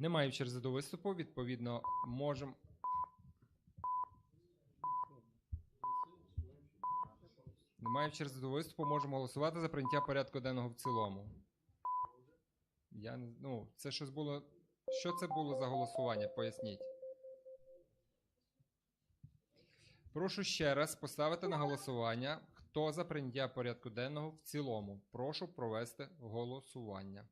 Немає в черзі до виступу, відповідно, можемо. Немає в черзі до виступу, можемо голосувати за прийняття порядку денного в цілому. Я ну, це щось було. Що це було за голосування? Поясніть. Прошу ще раз поставити на голосування, хто за прийняття порядку денного в цілому. Прошу провести голосування.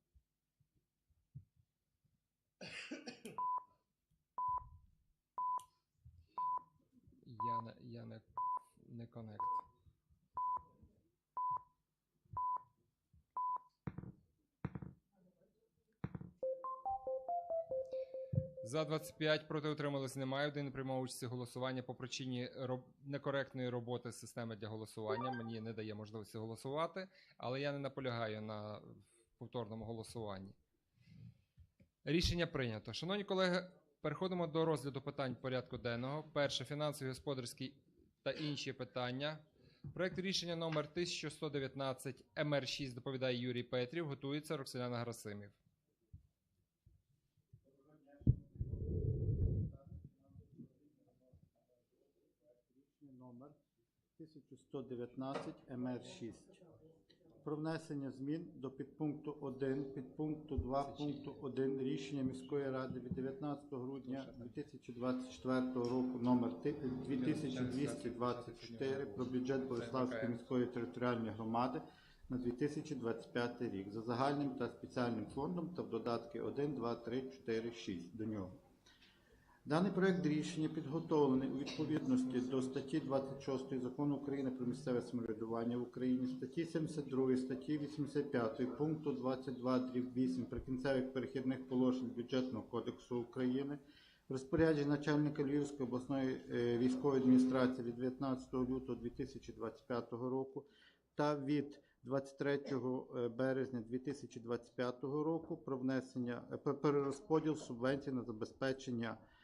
Я не, не, не конект. За 25 проти утрималось немає. Один приймав участь у голосуванні по причині роб... некоректної роботи системи для голосування. Мені не дає можливості голосувати, але я не наполягаю на повторному голосуванні. Рішення прийнято. Шановні колеги, переходимо до розгляду питань порядку денного. Перше фінансові, господарські та інші питання. Проект рішення номер 1119 МР6 доповідає Юрій Петрів. Готується Роксоляна Грасимів. номер 1119 МР6 про внесення змін до підпункту 1 підпункту 2 пункту 1 рішення міської ради від 19 грудня 2024 року номер 2224 про бюджет Бориславської міської територіальної громади на 2025 рік за загальним та спеціальним фондом та в додатки 1, 2, 3, 4, 6 до нього. Даний проект рішення підготовлений у відповідності до статті 26 Закону України про місцеве самоврядування в Україні, статті 72, статті 85 пункту 22 дріб 8 прикінцевих перехідних положень бюджетного кодексу України, розпорядження начальника Львівської обласної е, військової адміністрації від 19 лютого 2025 року та від 23 березня 2025 року про внесення е, перерозподіл субвенцій на забезпечення е,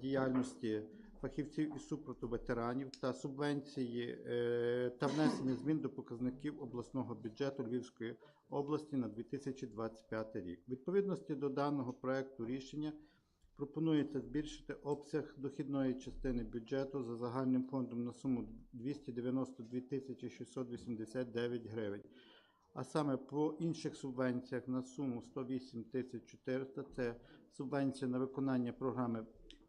діяльності фахівців із супроту ветеранів та субвенції е, та внесення змін до показників обласного бюджету Львівської області на 2025 рік. Відповідності до даного проекту рішення пропонується збільшити обсяг дохідної частини бюджету за загальним фондом на суму 292 тисячі 689 гривень. А саме по інших субвенціях на суму 108 тисяч 400 – це субвенція на виконання програми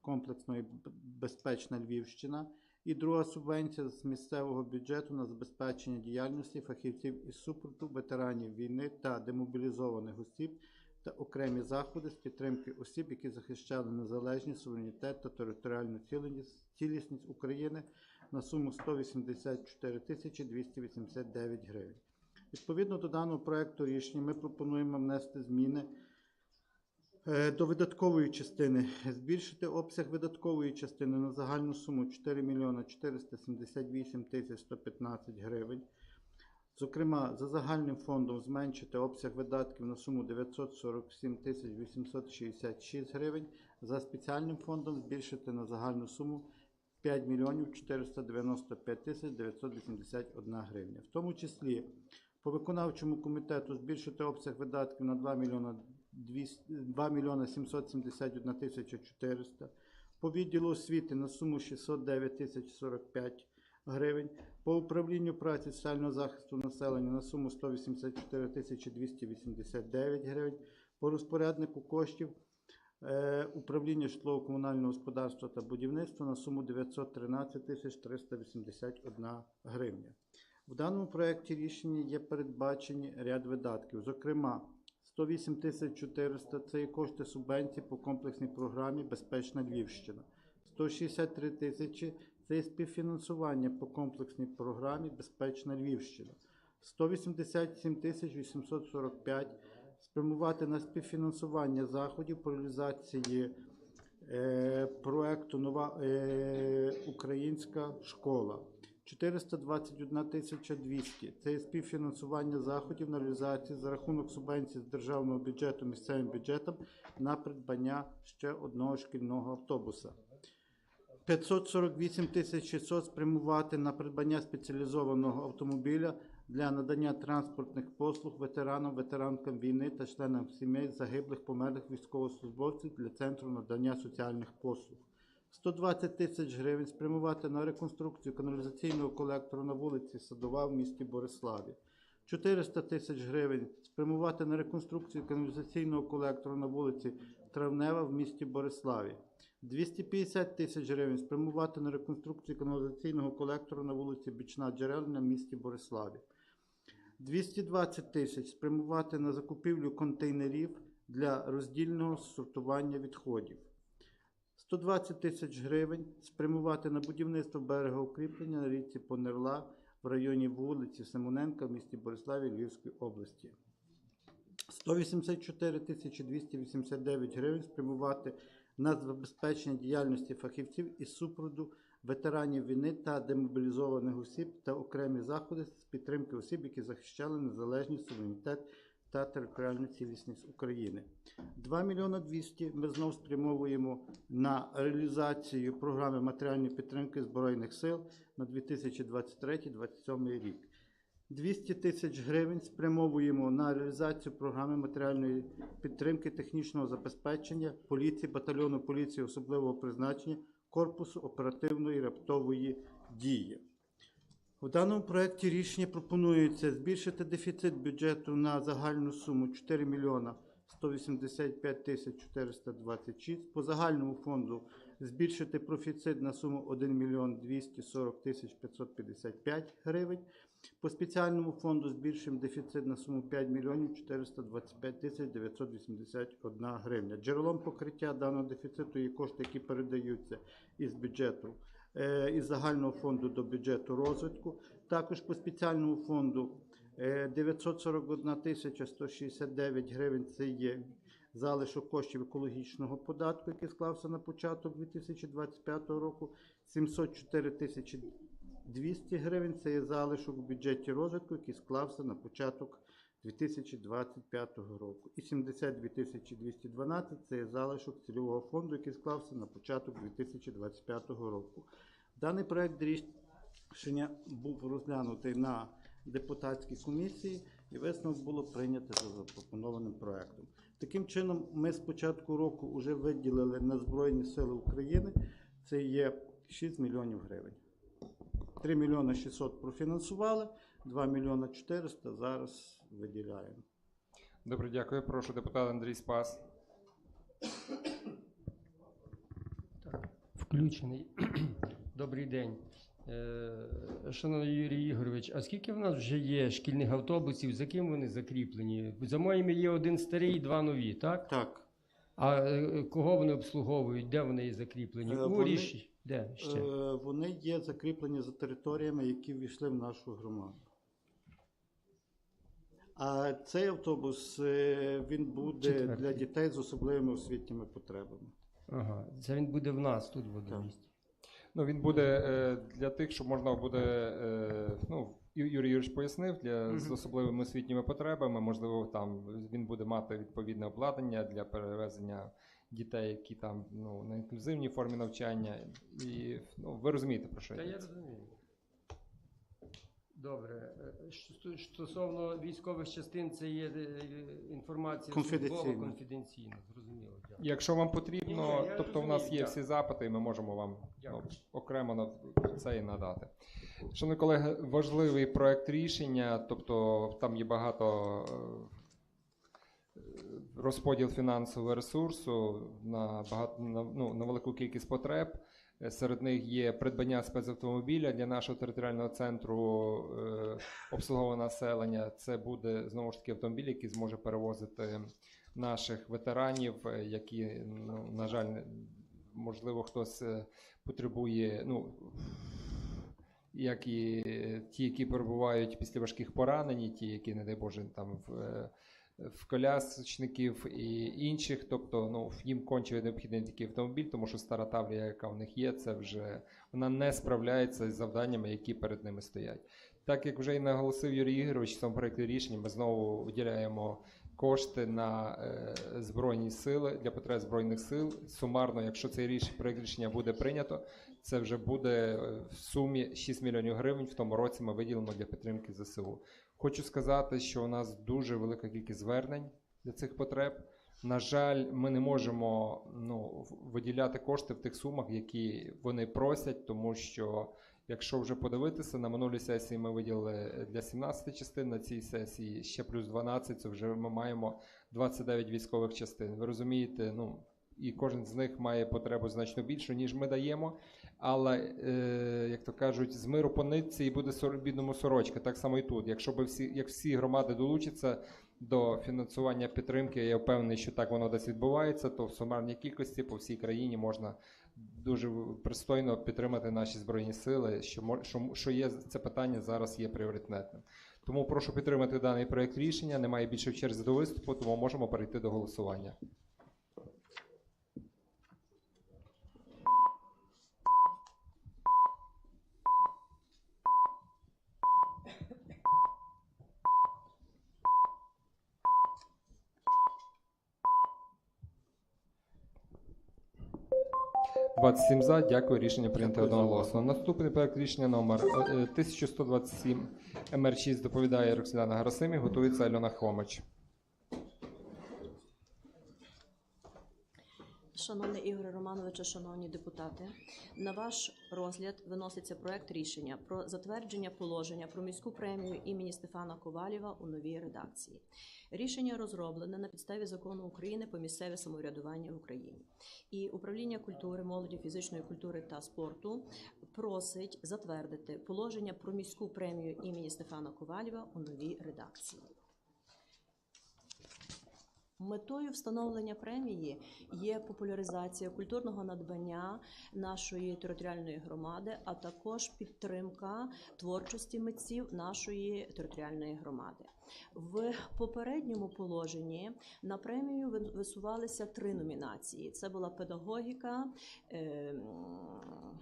комплексної безпечна Львівщина. І друга субвенція з місцевого бюджету на забезпечення діяльності фахівців із супроту ветеранів війни та демобілізованих осіб та окремі заходи з підтримки осіб, які захищали незалежність, суверенітет та територіальну цілісність- України на суму 184 тисячі 289 гривень. Відповідно до даного проекту рішення ми пропонуємо внести зміни до видаткової частини, збільшити обсяг видаткової частини на загальну суму 4 мільйона 478 тисяч 115 гривень. Зокрема, за загальним фондом зменшити обсяг видатків на суму 947 тисяч 866 гривень, за спеціальним фондом збільшити на загальну суму 5 мільйонів 495 тисяч 981 гривня. В тому числі по виконавчому комітету збільшити обсяг видатків на 2 мільйона 200 2 мільйона 771 тисяча 400. По відділу освіти на суму 609 тисяч 45 гривень. По управлінню праці соціального захисту населення на суму 184 тисячі 289 гривень. По розпоряднику коштів е, управління житлово-комунального господарства та будівництва на суму 913 тисяч 381 гривня. В даному проєкті рішення є передбачені ряд видатків. Зокрема, 108 тисяч 400 – це є кошти субвенцій по комплексній програмі Безпечна Львівщина. 163 тисячі – це є співфінансування по комплексній програмі Безпечна Львівщина. 187 тисяч 845 – спрямувати на співфінансування заходів по реалізації е, проекту Нова е, українська школа. 421 тисяча 200 – це є співфінансування заходів на реалізацію за рахунок субвенцій з державного бюджету місцевим бюджетом на придбання ще одного шкільного автобуса. 548 тисяч 600 спрямувати на придбання спеціалізованого автомобіля для надання транспортних послуг ветеранам, ветеранкам війни та членам сімей загиблих померлих військовослужбовців для центру надання соціальних послуг. 120 тисяч гривень спрямувати на реконструкцію каналізаційного колектора на вулиці Садова в місті Бориславі. 400 тисяч гривень спрямувати на реконструкцію каналізаційного колектора на вулиці Травнева в місті Бориславі. 250 тисяч гривень спрямувати на реконструкцію каналізаційного колектора на вулиці Бічна Джерельна в місті Бориславі. 220 тисяч спрямувати на закупівлю контейнерів для роздільного сортування відходів. 120 тисяч гривень спрямувати на будівництво берегоукріплення на річці Понерла в районі вулиці Симоненка в місті Бориславі Львівської області. 184 тисячі 289 гривень спрямувати на забезпечення діяльності фахівців із супроводу ветеранів війни та демобілізованих осіб та окремі заходи з підтримки осіб, які захищали незалежність, суверенітет та територіальну цілісність України. 2 мільйона 200 ми знову спрямовуємо на реалізацію програми матеріальної підтримки Збройних сил на 2023-2027 рік. 200 тисяч гривень спрямовуємо на реалізацію програми матеріальної підтримки технічного забезпечення поліції, батальйону поліції особливого призначення, корпусу оперативної раптової дії. У даному проєкті рішення пропонується збільшити дефіцит бюджету на загальну суму 4 мільйона 185 тисяч 426, по загальному фонду збільшити профіцит на суму 1 мільйон 240 тисяч 555 гривень, по спеціальному фонду збільшуємо дефіцит на суму 5 мільйонів 425 тисяч 981 гривня. Джерелом покриття даного дефіциту є кошти, які передаються із бюджету із загального фонду до бюджету розвитку. Також по спеціальному фонду е, 941 тисяча 169 гривень це є залишок коштів екологічного податку, який склався на початок 2025 року. 704 тисячі 200 гривень це є залишок у бюджеті розвитку, який склався на початок 2025 року. І 72 212 це залишок цільового фонду, який склався на початок 2025 року. Даний проект рішення був розглянутий на депутатській комісії і висновок було прийнято за запропонованим проектом. Таким чином, ми з початку року вже виділили на Збройні Сили України це є 6 мільйонів гривень. 3 мільйони 600 профінансували, 2 мільйони 400 зараз виділяємо. Добре, дякую. Прошу депутат Андрій Спас. Включений. Добрий день. Е, Шановний Юрій Ігорович, а скільки в нас вже є шкільних автобусів, за ким вони закріплені? За моїми є один старий і два нові, так? Так, А е, кого вони обслуговують? Де вони є закріплені? Е, У вони- Де ще? е, вони є закріплені за територіями, які ввійшли в нашу громаду. А цей автобус е, він буде Четвертий. для дітей з особливими освітніми потребами. Ага, це він буде в нас тут в водомісті. Ну, він буде е, для тих, щоб можна буде. Е, ну, Юрій Юрійович пояснив, для, з особливими освітніми потребами. Можливо, там він буде мати відповідне обладнання для перевезення дітей, які там ну, на інклюзивній формі навчання. І ну, ви розумієте, про що Та я розумію. Добре. Е, що- Стосовно військових частин, це є е, інформація Конфіденційна. службова, конфіденційна. Зрозуміло. Дякую. Якщо вам потрібно, Ні-ні, я тобто в нас є дякую. всі запити, і ми можемо вам ну, окремо на це і надати. Шановні колеги, важливий проект рішення, тобто там є багато е, розподіл фінансового ресурсу на багато на, ну, на велику кількість потреб. Е, Серед них є придбання спецавтомобіля для нашого територіального центру е, обслуговування населення. Це буде знову ж таки автомобіль, який зможе перевозити наших ветеранів, е, які, ну, на жаль, можливо, хтось е, потребує, ну, як і ті, які перебувають після важких поранень, і ті, які, не дай Боже, там в, в колясочників і інших. Тобто, ну, їм конче необхідний такий автомобіль, тому що стара таврія, яка в них є, це вже вона не справляється з завданнями, які перед ними стоять. Так як вже і наголосив Юрій Ігорович в цьому проєкті рішення, ми знову виділяємо кошти на е, збройні сили для потреб збройних сил. Сумарно, якщо цей ріш, проект рішення буде прийнято, це вже буде е, в сумі 6 мільйонів гривень. В тому році ми виділимо для підтримки ЗСУ. Хочу сказати, що у нас дуже велика кількість звернень для цих потреб. На жаль, ми не можемо ну, виділяти кошти в тих сумах, які вони просять, тому що якщо вже подивитися, на минулій сесії ми виділили для 17 частин, на цій сесії ще плюс 12, це вже ми маємо 29 військових частин. Ви розумієте, ну і кожен з них має потребу значно більшу, ніж ми даємо. Але, е, як то кажуть, з миру по і буде бідному сорочка. Так само і тут. Якщо би всі, як всі громади долучаться до фінансування підтримки, я впевнений, що так воно десь відбувається, то в сумарній кількості по всій країні можна дуже пристойно підтримати наші збройні сили, що що, що є це питання зараз є пріоритетним. Тому прошу підтримати даний проект рішення. Немає більше в черзі до виступу, тому можемо перейти до голосування. – 27 за. Дякую. Рішення прийнято одноголосно. Наступний проект рішення номер е, е, 1127 МР6 доповідає Роксіляна Гарасимі. Готується Альона Хомич. Шановний Ігоре Романовичу, шановні депутати, на ваш розгляд виноситься проект рішення про затвердження положення про міську премію імені Стефана Ковалєва у новій редакції. Рішення розроблене на підставі закону України про місцеве самоврядування в Україні. І управління культури, молоді, фізичної культури та спорту просить затвердити положення про міську премію імені Стефана Ковалєва у новій редакції. Метою встановлення премії є популяризація культурного надбання нашої територіальної громади, а також підтримка творчості митців нашої територіальної громади. В попередньому положенні на премію ви- висувалися три номінації: це була педагогіка, ем,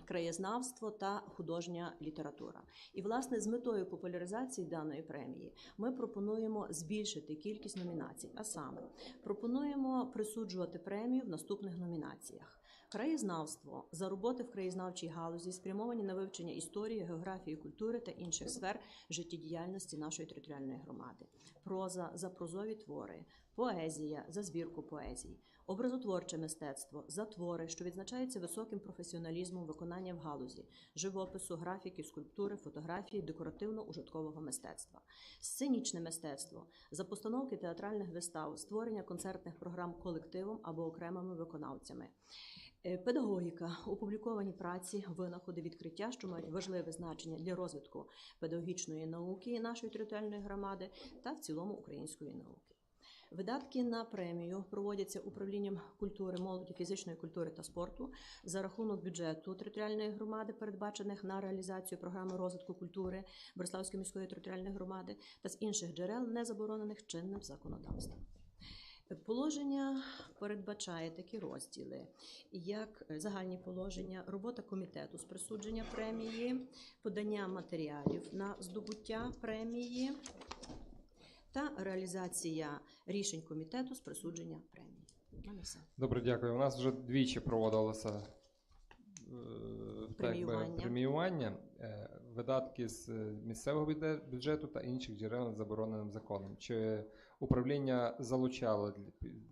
краєзнавство та художня література. І власне з метою популяризації даної премії ми пропонуємо збільшити кількість номінацій, а саме пропонуємо присуджувати премію в наступних номінаціях. Краєзнавство за роботи в краєзнавчій галузі спрямовані на вивчення історії, географії, культури та інших сфер життєдіяльності нашої територіальної громади. Проза за прозові твори, поезія за збірку поезій, образотворче мистецтво за твори, що відзначаються високим професіоналізмом виконання в галузі, живопису, графіки, скульптури, фотографії, декоративно-ужиткового мистецтва, сценічне мистецтво за постановки театральних вистав, створення концертних програм колективом або окремими виконавцями. Е, Педагогіка, опубліковані праці, винаходи, відкриття, що мають важливе значення для розвитку педагогічної науки нашої територіальної громади та в цілому української науки. Видатки на премію проводяться управлінням культури, молоді, фізичної культури та спорту за рахунок бюджету територіальної громади, передбачених на реалізацію програми розвитку культури Бориславської міської територіальної громади та з інших джерел, не заборонених чинним законодавством. Положення передбачає такі розділи, як е, загальні положення, робота комітету з присудження премії, подання матеріалів на здобуття премії та реалізація рішень комітету з присудження премії. Добре, дякую. У нас вже двічі проводилося е, так Преміювання. Видатки з е, місцевого бюджету та інших джерел забороненим законом. Чи управління залучало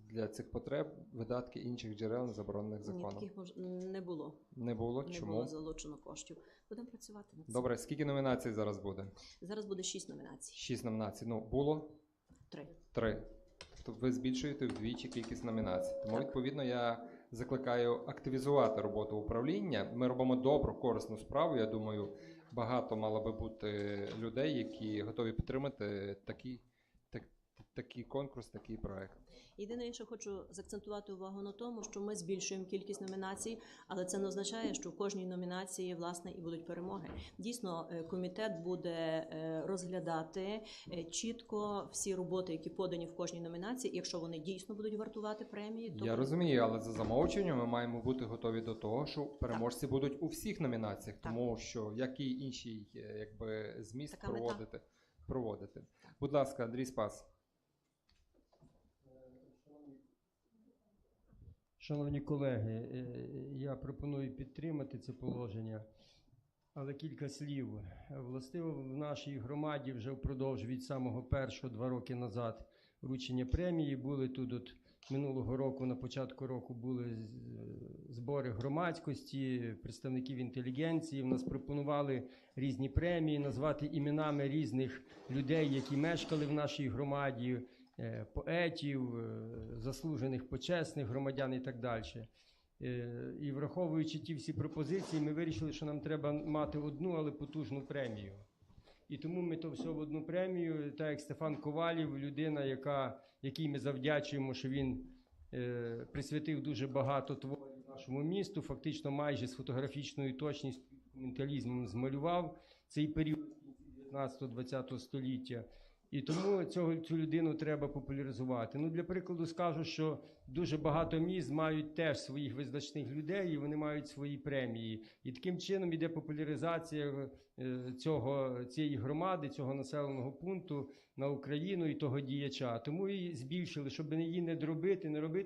для- цих потреб видатки інших джерел заборонених Ні, законом? таких мож... не було. Не було. Не Чому? було залучено коштів. Будемо працювати над цим. Добре, скільки номінацій зараз буде? Зараз буде шість номінацій. Шість номінацій. Ну, було Три. три. Тобто ви збільшуєте вдвічі кількість номінацій. Тому, Так. відповідно, я закликаю активізувати роботу управління. Ми робимо добру, корисну справу. Я думаю, багато мало би бути людей, які готові підтримати такий, так, такий конкурс, такий проект. Єдине, що хочу заакцентувати увагу на тому, що ми збільшуємо кількість номінацій, але це не означає, що в кожній номінації власне і будуть перемоги. Дійсно, е, комітет буде е, розглядати е, чітко всі роботи, які подані в кожній номінації. Якщо вони дійсно будудуть вартувати премії, то Я розумію, але за замовченням ми маємо бути готові до того, що переможці будуть у всіх номінаціях, Так. тому що який інший якби зміст Така мета. проводити. проводити. Будь ласка, Андрій Спас. Шановні колеги, е, я пропоную підтримати це положення, але кілька слів. Властиво в нашій громаді вже впродовж від самого першого два роки назад вручення премії були тут. От минулого року, на початку року, були збори громадськості, представників інтелігенції. В нас пропонували різні премії, назвати іменами різних людей, які мешкали в нашій громаді е, поетів, е, заслужених почесних громадян і так далі. Е, І враховуючи ті всі пропозиції, ми вирішили, що нам треба мати одну, але потужну премію. І тому ми то все в одну премію, так як Стефан Ковалів, людина, яка, якій ми завдячуємо, що він е, присвятив дуже багато творів нашому місту, фактично майже з фотографічною точністю, документалізмом змалював цей період 19-20 століття. І тому цього, цю людину треба популяризувати. Ну, для прикладу скажу, що дуже багато міст мають теж своїх визначних людей, і вони мають свої премії. І таким чином іде популяризація е, цього, цієї громади, цього населеного пункту на Україну і того діяча. Тому і збільшили, щоб її не дробити, не робити.